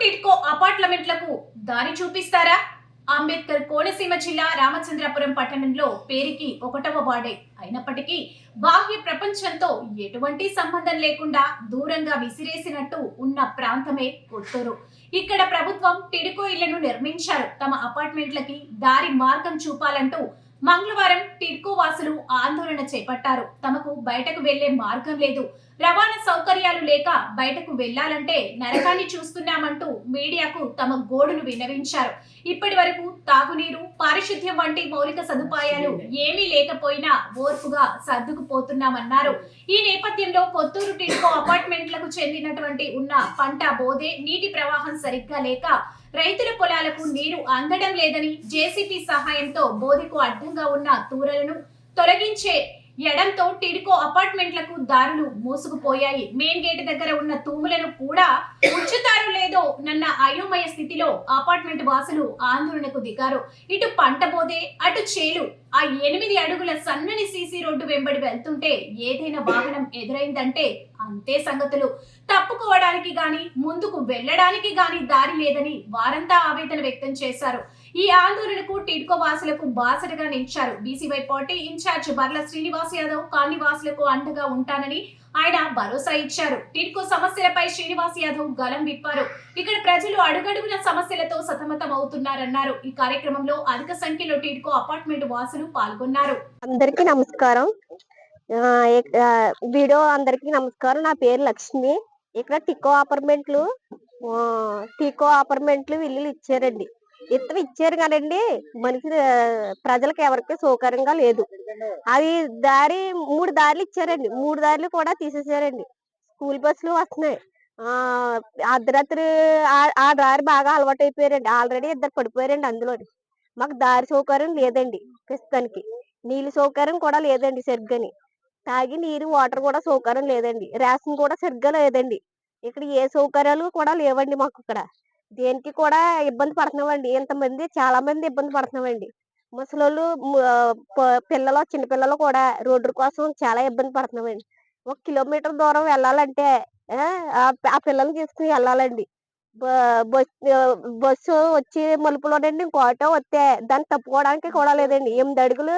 టిట్కో అపార్ట్మెంట్లకు దారి చూపిస్తారా? అంబేద్కర్ కోనసీమ జిల్లా రామచంద్రపురం పట్టణంలో పేరుకి ఒకటవ వార్డే. అయినప్పటికీ బాహ్య ప్రపంచంతో ఎటువంటి సంబంధం లేకుండా దూరంగా విసిరేసినట్టు ఉన్న ప్రాంతమే కొత్తూరు. ఇక్కడ ప్రభుత్వం టిడికో ఇళ్ళను నిర్మించారు. తమ అపార్ట్మెంట్లకి దారి మార్గం చూపాలంటూ మంగళవారం టిడ్కో వాసులు ఆందోళన చేపట్టారు. తమకు బయటకు వెళ్ళే మార్గం లేదు. రవాణా సౌకర్యాలు లేక బయటకు వెళ్ళాలంటే నరకాన్ని చూస్తున్నామంటూ మీడియాకు తమ గోడును విన్నవించారు. ఇప్పటి వరకు తాగునీరు పారిశుద్ధ్యం వంటి మౌలిక సదుపాయాలు ఏమీ లేకపోయినా ఓర్పుగా సర్దుకుపోతున్నామన్నారు. ఈ నేపథ్యంలో కొత్తూరు టిడ్కో అపార్ట్మెంట్లకు చెందినటువంటి ఉన్న పంట బోధే నీటి ప్రవాహం సరిగ్గా లేక రైతుల పొలాలకు నీరు అందడం లేదని జేసీపీ సహాయంతో బోధికు అడ్డంగా ఉన్న తూరలను తొలగించే ఎడంతో టిడ్కో అపార్ట్మెంట్లకు దారులు మూసుకుపోయాయి. మెయిన్ గేట్ దగ్గర ఉన్న తూములను కూడా ఉంచుతారో లేదో నన్న అయోమయ స్థితిలో అపార్ట్మెంట్ వాసులు ఆందోళనకు దిగారు. ఇటు పంట బోదే అటు చేలు. ఆ ఎనిమిది అడుగుల సన్నని సీసీ రోడ్డు వెంబడి వెళ్తుంటే ఏదైనా వాహనం ఎదురైందంటే అంతే సంగతులు. తప్పుకోవడానికి గాని ముందుకు వెళ్ళడానికి గాని దారి లేదని వారంతా ఆవేదన వ్యక్తం చేశారు. ఈ ఆందోళనకు టిడ్కో వాసులకు బాసటగా నిలిచారు. BCY party incharge Barla Srinivas Yadav కాలనీవాసులకు అండగా ఉంటానని ఆయన భరోసా ఇచ్చారు. టిడ్కో సమస్యలపై శ్రీనివాస్ యాదవ్ గలం విప్పారు. ఇక్కడ ప్రజలు అడుగడుగున సమస్యలతో సతమతం అవుతున్నారన్నారు. ఈ కార్యక్రమంలో అధిక సంఖ్యలో టిడ్కో అపార్ట్మెంట్ వాసులు పాల్గొన్నారు. అందరికీ నమస్కారం. ఆ, వీడియో అందరికీ నమస్కారం. నా పేరు లక్ష్మి. ఇక్కడ టికో అపార్ట్మెంట్లు ఆ, టికో అపార్ట్మెంట్లు ఇల్లులు ఇచ్చారండి. ఇతను ఇచ్చారు కదండి మనిషి ప్రజలకు ఎవరికి సౌకర్యంగా లేదు. అది దారి మూడు దారులు ఇచ్చారండి. మూడు దారులు కూడా తీసేసారండి. స్కూల్ బస్సులు వస్తున్నాయి. ఆ అర్ధరాత్రి ఆ- ఆ దారి బాగా అలవాటు అయిపోయారండి ఆల్రెడీ ఇద్దరు పడిపోయారండి అందులో మాకు దారి సౌకర్యం లేదండి ప్రస్తుతానికి. నీళ్ళు సౌకర్యం కూడా లేదండి సరిగ్గాని. తాగి నీరు వాటర్ కూడా సౌకర్యం లేదండి. రేషన్ కూడా సరిగ్గా లేదండి. ఇక్కడ ఏ సౌకర్యాలు కూడా లేవండి మాకు ఇక్కడ. దేనికి కూడా ఇబ్బంది పడుతున్నామండి. ఇంతమంది చాలా మంది ఇబ్బంది పడుతున్నామండి. ముసలోళ్ళు పిల్లలు చిన్నపిల్లలు కూడా రోడ్డు కోసం చాలా ఇబ్బంది పడుతున్నామండి. ఒక కిలోమీటర్ దూరం వెళ్ళాలంటే ఆ, పిల్లల్ని తీసుకుని వెళ్ళాలండి. బస్సు వచ్చి మలుపులోనండి ఇంకో ఆటో వస్తే దాన్ని తప్పుకోవడానికి కూడా లేదండి. ఎనిమిది అడుగులు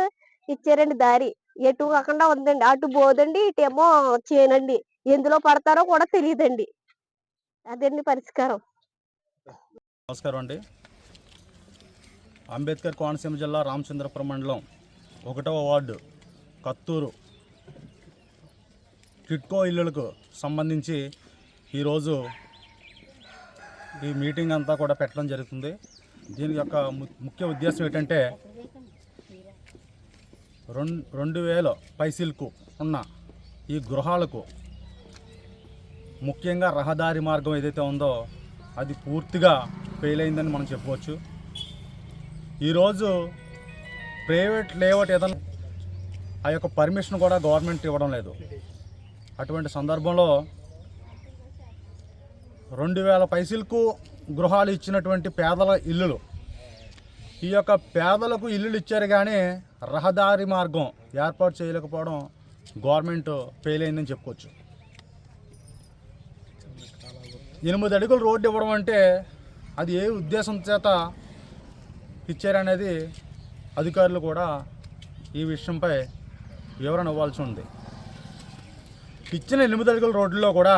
ఇచ్చారండి దారి. ఎటు కాకుండా ఉందండి. అటు పోదండి ఇటేమో చేయనండి ఎందులో పడతారో కూడా తెలియదండి. అదండి పరిష్కారం. నమస్కారం అండి. అంబేద్కర్ కోనసీమ జిల్లా రామచంద్రపురం మండలం ఒకటవ వార్డు కత్తూరు కిట్కో ఇల్లులకు సంబంధించి ఈరోజు ఈ మీటింగ్ అంతా కూడా పెట్టడం జరుగుతుంది. దీని యొక్క ము- ముఖ్య ఉద్దేశం ఏంటంటే రెండు రెండు వేల పైసీలకు ఉన్న ఈ గృహాలకు ముఖ్యంగా రహదారి మార్గం ఏదైతే ఉందో అది పూర్తిగా ఫెయిల్ అయిందని మనం చెప్పుకోవచ్చు ఈరోజు ప్రైవేట్ లేఅవుట్ ఏదైనా ఆ యొక్క పర్మిషన్ కూడా గవర్నమెంట్ ఇవ్వడం లేదు. అటువంటి సందర్భంలో రెండు వేల పైసలకు గృహాలు ఇచ్చినటువంటి పేదల ఇల్లులు. ఈ యొక్క పేదలకు ఇల్లులు ఇచ్చారు కానీ రహదారి మార్గం ఏర్పాటు చేయలేకపోవడం గవర్నమెంట్ ఫెయిల్ అయిందని చెప్పుకోవచ్చు. ఎనిమిది అడుగులు రోడ్డు ఇవ్వడం అంటే అది ఏ ఉద్దేశం చేత ఇచ్చారనేది అధికారులు కూడా ఈ విషయంపై వివరణ ఇవ్వాల్సి ఉంది. ఇచ్చిన ఎనిమిది అడుగుల రోడ్లలో కూడా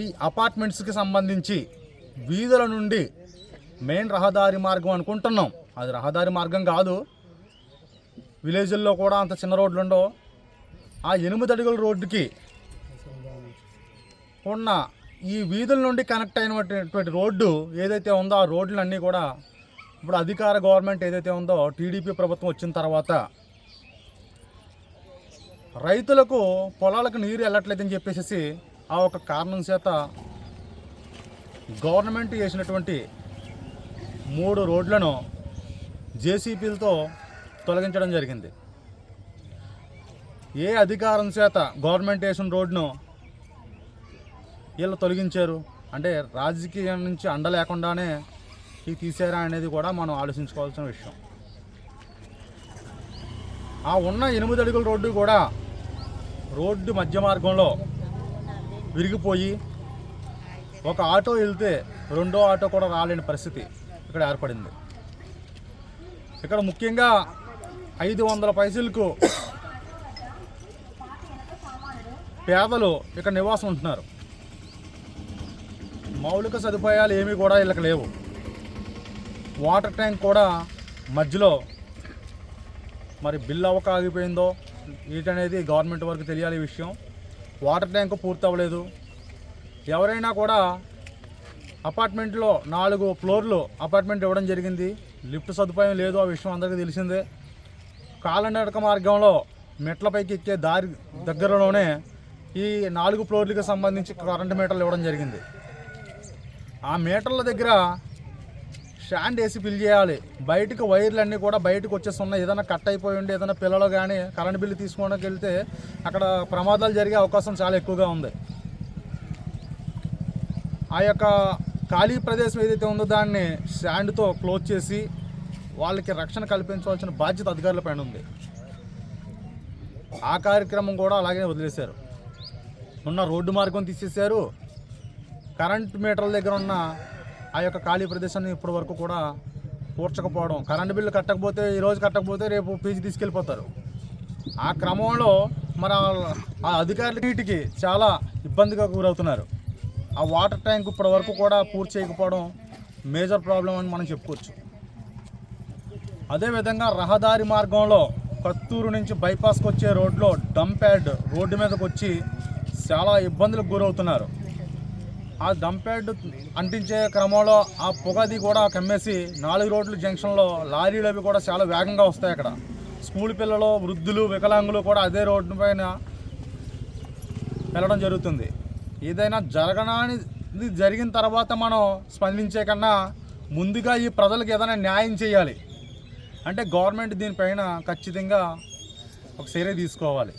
ఈ అపార్ట్మెంట్స్కి సంబంధించి వీధుల నుండి మెయిన్ రహదారి మార్గం అనుకుంటున్నాం. అది రహదారి మార్గం కాదు. విలేజ్ల్లో కూడా అంత చిన్న రోడ్లు ఉండవు. ఆ ఎనిమిది అడుగుల రోడ్డుకి ఉన్న ఈ వీధుల నుండి కనెక్ట్ అయినటువంటి రోడ్డు ఏదైతే ఉందో ఆ రోడ్లన్నీ కూడా ఇప్పుడు అధికార గవర్నమెంట్ ఏదైతే ఉందో టీడీపీ ప్రభుత్వం వచ్చిన తర్వాత రైతులకు పొలాలకు నీరు వెళ్ళట్లేదని చెప్పేసి ఆ ఒక కారణం చేత గవర్నమెంట్ చేసినటువంటి మూడు రోడ్లను జేసీపీలతో తొలగించడం జరిగింది. ఏ అధికారం చేత గవర్నమెంట్ వేసిన రోడ్ను వీళ్ళు తొలగించారు. అంటే రాజకీయం నుంచి అండ లేకుండానే ఈ తీసారా అనేది కూడా మనం ఆలోచించుకోవాల్సిన విషయం. ఆ ఉన్న ఎనిమిది అడుగుల రోడ్డు కూడా రోడ్డు మధ్య మార్గంలో విరిగిపోయి ఒక ఆటో వెళ్తే రెండో ఆటో కూడా రాలేని పరిస్థితి ఇక్కడ ఏర్పడింది. ఇక్కడ ముఖ్యంగా ఐదు వందల పైసలకు పేదలు ఇక్కడ నివాసం ఉంటున్నారు. మౌలిక సదుపాయాలు ఏమీ కూడా వీళ్ళకి లేవు. వాటర్ ట్యాంక్ కూడా మధ్యలో మరి బిల్ అవ్వక ఆగిపోయిందో వీటనేది గవర్నమెంట్ వరకు తెలియాలి ఈ విషయం. వాటర్ ట్యాంక్ పూర్తి అవ్వలేదు. ఎవరైనా కూడా అపార్ట్మెంట్లో నాలుగు ఫ్లోర్లు అపార్ట్మెంట్ ఇవ్వడం జరిగింది. లిఫ్ట్ సదుపాయం లేదు ఆ విషయం అందరికీ తెలిసిందే. కాలనడక మార్గంలో మెట్లపైకి ఎక్కే దారి దగ్గరలోనే ఈ నాలుగు ఫ్లోర్లకు సంబంధించి కరెంటు మీటర్లు ఇవ్వడం జరిగింది. ఆ మీటర్ల దగ్గర స్టాండ్ వేసి ఫిల్ చేయాలి. బయటకు వైర్లు అన్నీ కూడా బయటకు వచ్చేస్తున్నాయి. ఏదైనా కట్ అయిపోయి ఉండి ఏదైనా పిల్లలు కానీ కరెంట్ బిల్లు తీసుకోవడానికి వెళ్తే అక్కడ ప్రమాదాలు జరిగే అవకాశం చాలా ఎక్కువగా ఉంది. ఆ యొక్క ఖాళీ ప్రదేశం ఏదైతే ఉందో దాన్ని శాండ్తో క్లోజ్ చేసి వాళ్ళకి రక్షణ కల్పించవలసిన బాధ్యత అధికారుల పైన ఉంది. ఆ కార్యక్రమం కూడా అలాగే వదిలేశారు. ఉన్న రోడ్డు మార్గం తీసేశారు. కరెంట్ మీటర్ల దగ్గర ఉన్న ఆ యొక్క ఖాళీ ప్రదేశాన్ని ఇప్పటి వరకు కూడా పూడ్చకపోవడం. కరెంట్ బిల్లు కట్టకపోతే ఈరోజు కట్టకపోతే రేపు పీజీ తీసుకెళ్ళిపోతారు. ఆ క్రమంలో మన ఆ అధికారుల నీటికి చాలా ఇబ్బందిగా గురవుతున్నారు. ఆ వాటర్ ట్యాంక్ ఇప్పటి వరకు కూడా పూర్తి చేయకపోవడం మేజర్ ప్రాబ్లం అని మనం చెప్పుకోవచ్చు. అదేవిధంగా రహదారి మార్గంలో కత్తూరు నుంచి బైపాస్కి వచ్చే రోడ్లో డంప్ యాడ్ రోడ్డు మీదకి వచ్చి చాలా ఇబ్బందులకు గురవుతున్నారు. ఆ దంపేడ్ అంటించే క్రమంలో ఆ పొగది కూడా కమ్మేసి నాలుగు రోడ్ల జంక్షన్లో లారీలు అవి కూడా చాలా వేగంగా వస్తాయి అక్కడ. స్కూల్ పిల్లలు వృద్ధులు వికలాంగులు కూడా అదే రోడ్డు పైన వెళ్ళడం జరుగుతుంది. ఏదైనా జరగడానికి జరిగిన తర్వాత మనం స్పందించే కన్నా ముందుగా ఈ ప్రజలకు ఏదైనా న్యాయం చేయాలి. అంటే గవర్నమెంట్ దీనిపైన ఖచ్చితంగా ఒక చర్య తీసుకోవాలి.